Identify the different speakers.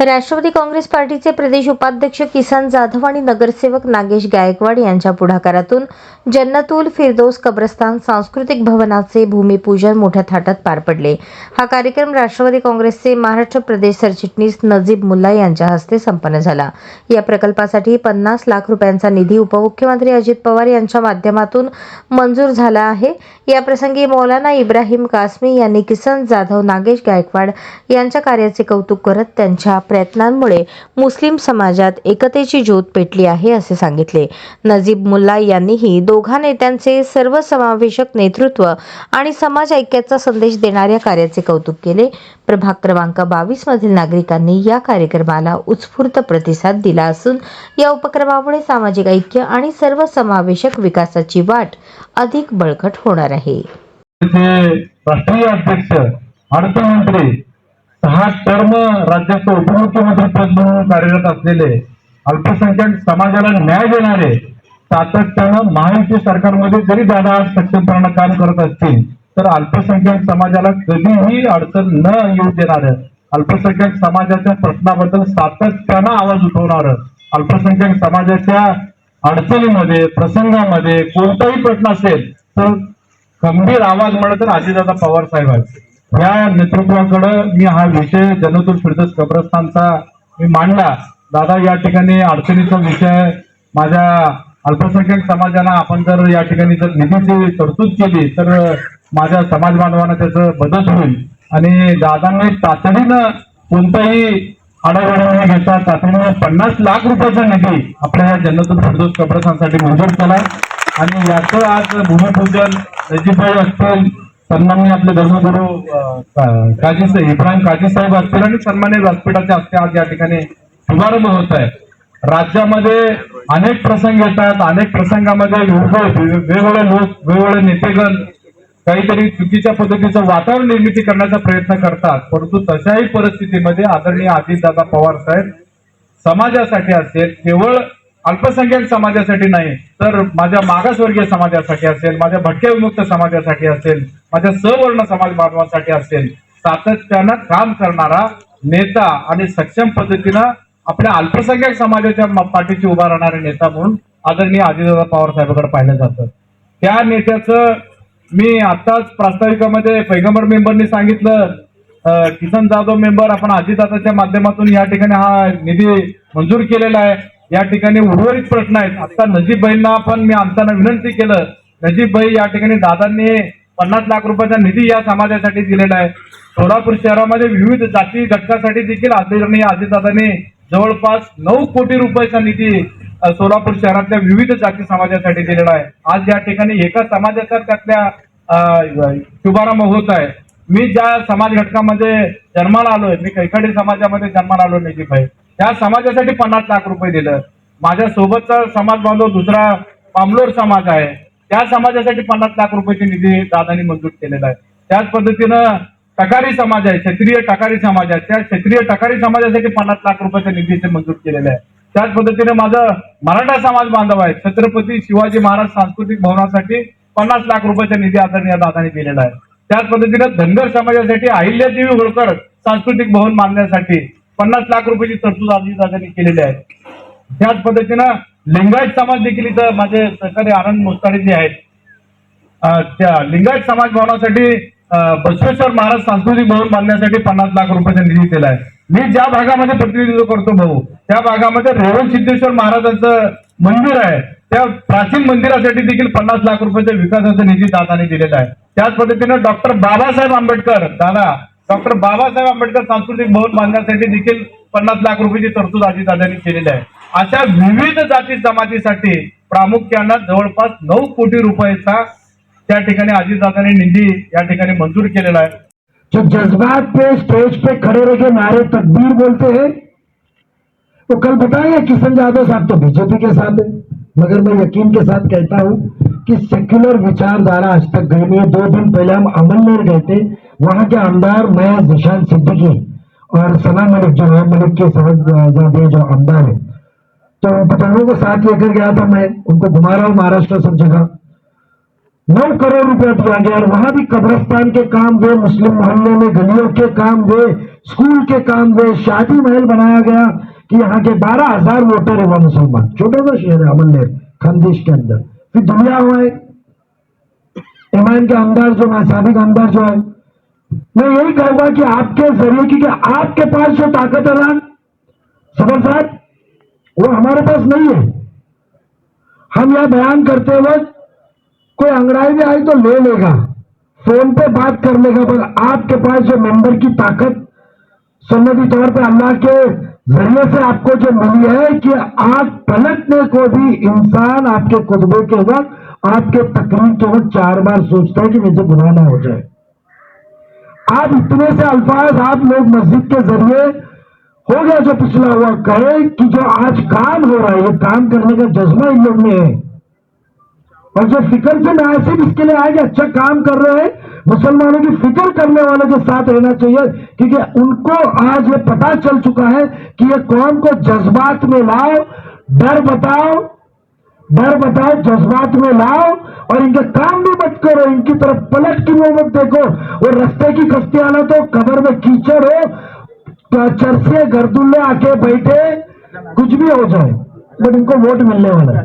Speaker 1: राष्ट्रवादी काँग्रेस पार्टीचे प्रदेश उपाध्यक्ष किसन जाधव आणि नगरसेवक नागेश गायकवाड यांच्या पुढाकारातून जन्नतुल फिरदोस कब्रस्तान सांस्कृतिक भवनाचे भूमिपूजन मोठ्या थाटात पार पडले. हा कार्यक्रम राष्ट्रवादी काँग्रेसचे महाराष्ट्र प्रदेश सरचिटणीस नजीब मुल्ला यांच्या हस्ते संपन्न झाला. या प्रकल्पासाठी पन्नास लाख रुपयांचा निधी उपमुख्यमंत्री अजित पवार यांच्या माध्यमातून मंजूर झाला आहे. याप्रसंगी मौलाना इब्राहिम कासमी यांनी किसन जाधव नागेश गायकवाड यांच्या कार्याचे कौतुक करत त्यांच्या प्रयत्नांमुळे मुस्लिम समाजात एकतेची ज्योत पेटली आहे असे सांगितले. नजीब मुल्ला यांनीही दोघा नेत्यांचे सर्वसमावेशक नेतृत्व आणि समाज ऐक्याचा संदेश देणाऱ्या कार्याचे कौतुक केले. प्रभाग क्रमांक बावीस मधील नागरिकांनी या कार्यक्रमाला उत्स्फूर्त प्रतिसाद दिला असून या उपक्रमामुळे सामाजिक ऐक्य आणि सर्वसमावेशक विकासाची वाट अधिक बळकट होणार आहे.
Speaker 2: राष्ट्रीय अध्यक्ष अर्थमंत्री सहा टर्म राज्याचे उपमुख्यमंत्री पद म्हणून कार्यरत असलेले अल्पसंख्याक समाजाला न्याय देणारे सातत्यानं महायुती सरकारमध्ये जरी दादा आज सक्षमपणानं काम करत असतील तर अल्पसंख्याक समाजाला कधीही अडचण न येऊ देणार अल्पसंख्याक समाजाच्या प्रश्नाबद्दल सातत्यानं आवाज उठवणार अल्पसंख्याक समाजाच्या अडचणीमध्ये प्रसंगामध्ये कोणताही प्रश्न असेल तर गंभीर आवाज म्हणत तर अजितदादा पवार साहेब आहेत. या नेतृत्वाकडं मी हा विषय जनतुल फिरदस कब्रस्तानचा मी मांडला. दादा या ठिकाणी अडचणीचा विषय माझ्या अल्पसंख्याक समाजाला आपण जर या ठिकाणी जर निधीची तरतूद केली तर माझ्या समाज बांधवांना त्याचं मदत होईल. आणि दादांनी तातडीनं कोणताही आढावा घेता तातडीनं पन्नास लाख रुपयाचा निधी आपल्या या जनतूर फिरदोस कब्रस्तानसाठी मंजूर केला. आणि याचं आज भूमिपूजन रजीभाई असतील सन्माननीय आपले धर्मगुरू काजी साहेब इब्राहिम काजी साहेब असतील आणि सन्मान्य व्यासपीठाचे हस्ते आज या ठिकाणी शुभारंभ होत आहे. राज्यामध्ये अनेक प्रसंग येतात अनेक प्रसंगामध्ये वेगवेगळे वेगवेगळे लोक वेगवेगळे नेतेगण काहीतरी चुकीच्या पद्धतीचं वातावरण निर्मिती करण्याचा प्रयत्न करतात. परंतु तशाही परिस्थितीमध्ये आदरणीय अजितदादा पवार साहेब समाजासाठी असेल केवळ अल्पसंख्याक समाजासाठी नाही तर माझ्या मागासवर्गीय समाजासाठी असेल माझ्या भटक्या विमुक्त समाजासाठी असेल माझ्या सवर्ण समाज बांधवांसाठी असेल सातत्यानं काम करणारा नेता आणि सक्षम पद्धतीनं आपल्या अल्पसंख्याक समाजाच्या पाठीशी उभा राहणारे नेता म्हणून आदरणीय आदिदादा पवार साहेबांकडे पाहिलं जातं. त्या नेत्याचं मी आताच प्रास्ताविकामध्ये पैगंबर मेंबरनी सांगितलं किसन जाधव मेंबर आपण अजितदादाच्या माध्यमातून या ठिकाणी हा निधी मंजूर केलेला आहे. या ठिकाणी उर्वरित प्रश्न आहेत. आता नजीबबाईंना पण मी आणताना विनंती केलं नजीबबाई या ठिकाणी दादांनी पन्नास लाख रुपयाचा निधी या समाजासाठी दिलेला आहे. सोलापूर शहरामध्ये विविध जाती घटकासाठी देखील आदरणीय अजितदादांनी जवळपास नऊ कोटी रुपयाचा निधी सोलापूर शहरातल्या विविध जाती समाजासाठी दिलेला आहे. आज या ठिकाणी एका समाजाचा त्यातल्या शुभारंभ होत आहे. मी ज्या समाज घटकामध्ये जन्माला आलोय मी कैकाडी समाजामध्ये जन्माला आलो नाही भाई. त्या समाजासाठी पन्नास लाख रुपये दिलं. माझ्या सोबतचा समाज बांधव दुसरा पामलोर समाज आहे. त्या समाजासाठी पन्नास लाख रुपयाचे निधी दादानी मंजूर केलेला आहे. त्याच पद्धतीनं टकारी समाज आहे क्षत्रिय टकारी समाज आहे. त्या क्षत्रिय टकारी समाजासाठी पन्नास लाख रुपयाच्या निधीचे मंजूर केलेले आहे. त्याच पद्धतीने माझं मराठा समाज बांधव आहे छत्रपती शिवाजी महाराज सांस्कृतिक भवनासाठी पन्नास लाख रुपयाचा निधी आदरणीय दादाने दिलेला आहे. त्याच पद्धतीने धनगर समाजासाठी अहिल्यादेवी होळकर सांस्कृतिक भवन बांधण्यासाठी पन्नास लाख रुपयाची तरतूद आधी दादांनी केलेली आहे. त्याच पद्धतीनं लिंगायत समाज देखील इथं माझे सहकारी आनंद मुस्तारी जे आहेत. त्या लिंगायत समाज भवनासाठी बसवेश्वर महाराज सांस्कृतिक भवन बांधण्यासाठी पन्नास लाख रुपयाचा निधी दिला आहे. मी ज्या भागामध्ये प्रतिनिधित्व करतो भाऊ त्या भागामध्ये रेवण सिद्धेश्वर महाराजांचं मंदिर आहे. त्या प्राचीन मंदिरासाठी देखील पन्नास लाख रुपयाच्या विकासाचा निधी दादाने दिलेला आहे. त्याच पद्धतीनं डॉक्टर बाबासाहेब आंबेडकर दादा डॉक्टर बाबासाहेब आंबेडकर सांस्कृतिक भवन बांधण्यासाठी देखील पन्नास लाख रुपयाची तरतूद दादांनी केलेली आहे. अशा विविध जाती जमातीसाठी प्रामुख्यानं जवळपास नऊ कोटी रुपयाचा त्या ठिकाणी अजितदादाने निधी या ठिकाणी मंजूर केलेला आहे.
Speaker 3: जो जज्बात पे स्टेज पे खड़े रह के नारे तकबीर बोलते हैं वो कल बताएंगे किशन यादव साहब तो बीजेपी के साथ है मगर मैं यकीन के साथ कहता हूं कि सेक्युलर विचारधारा आज तक गई नहीं है। दो दिन पहले हम अमलनेर गए थे वहां के आमदार मैं निशान सिद्दीकी और सना मलिक जो है मलिक के साहबजादे जो आमदार है। तो बुज़ुर्गों को साथ लेकर गया था मैं, उनको घुमा रहा हूँ महाराष्ट्र सब जगह। नौ करोड़ रुपया दिया गया और वहाँ भी कब्रस्तान के काम हुए मुस्लिम मोहल्ले में गलियों के काम हुए स्कूल के काम हुए शादी महल बनाया गया कि यहाँ के बारह हज़ार वोटर है वह मुसलमान। छोटा सा शहर है अमननेर खानदेश के अंदर। फिर दुनिया हुआ है। ईमान के अंदर जो है साबिक अंदर जो है। मैं यही कहूँगा कि आपके ज़रिए, क्योंकि आपके पास जो ताकत है ना सबर साहब वो हमारे पास नहीं है। हम यह बयान करते वक्त कोई अंगड़ाई भी आई तो ले लेगा। फ़ोन पे बात कर लेगा, पर आपके पास जो मेंबर की ताकत सुन्नती तौर पे अल्लाह के ज़रिए से आपको जो मिली है कि आप पलटने को भी इंसान आपके खुतबे के वक्त, आपके तकरीर के वक्त चार बार सोचता है कि मुझे गुनाह ना हो जाए। आप इतने से अल्फाज आप लोग मस्जिद के ज़रिए हो गया जो पिछला हुआ कहे कि जो आज काम हो रहा है, ये काम करने का जज्बा इन लोग में है। और जो फ़िक्र से नासिब इसके लिए आए कि अच्छा काम कर रहे हैं, मुसलमानों की फ़िक्र करने वालों के साथ रहना चाहिए, क्योंकि उनको आज ये पता चल चुका है कि ये कौम को जज्बात में लाओ, डर बताओ डर बताओ, जज्बात में लाओ, और इनके काम भी मत करो, इनकी तरफ़ पलट की वो मत देखो वो रस्ते की कश्ती आना तो कबर में कीचड़ हो तो से गर्दुल्ले आके बैठे कुछ भी हो जाए बट इनको वोट मिलने वाला है।